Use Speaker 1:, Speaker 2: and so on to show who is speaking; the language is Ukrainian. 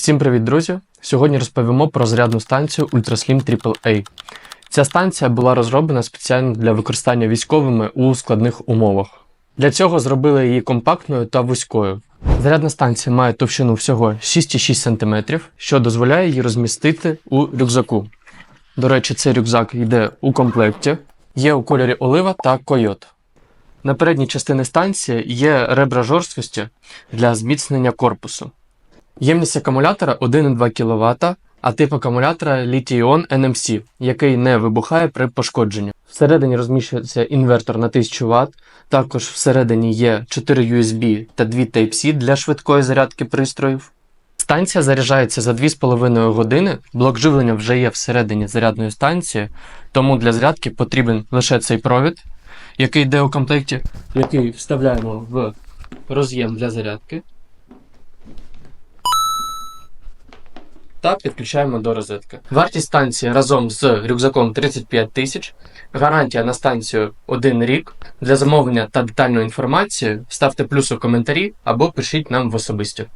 Speaker 1: Всім привіт, друзі! Сьогодні розповімо про зарядну станцію UltraSlim AAA. Ця станція була розроблена спеціально для використання військовими у складних умовах. Для цього зробили її компактною та вузькою. Зарядна станція має товщину всього 6,6 см, що дозволяє її розмістити у рюкзаку. До речі, цей рюкзак йде у комплекті, є у кольорі олива та койот. На передній частині станції є ребра жорсткості для зміцнення корпусу. Ємність акумулятора 1,2 кВт, а тип акумулятора Lithium NMC, який не вибухає при пошкодженні. Всередині розміщується інвертор на 1000 Вт, також всередині є 4 USB та 2 Type-C для швидкої зарядки пристроїв. Станція заряджається за 2,5 години, блок живлення вже є всередині зарядної станції, тому для зарядки потрібен лише цей провід, який йде у комплекті, який вставляємо в роз'єм для зарядки. Та підключаємо до розетки. Вартість станції разом з рюкзаком 35 тисяч. Гарантія на станцію 1 рік. Для замовлення та детальної інформації ставте плюс у коментарі або пишіть нам в особисті.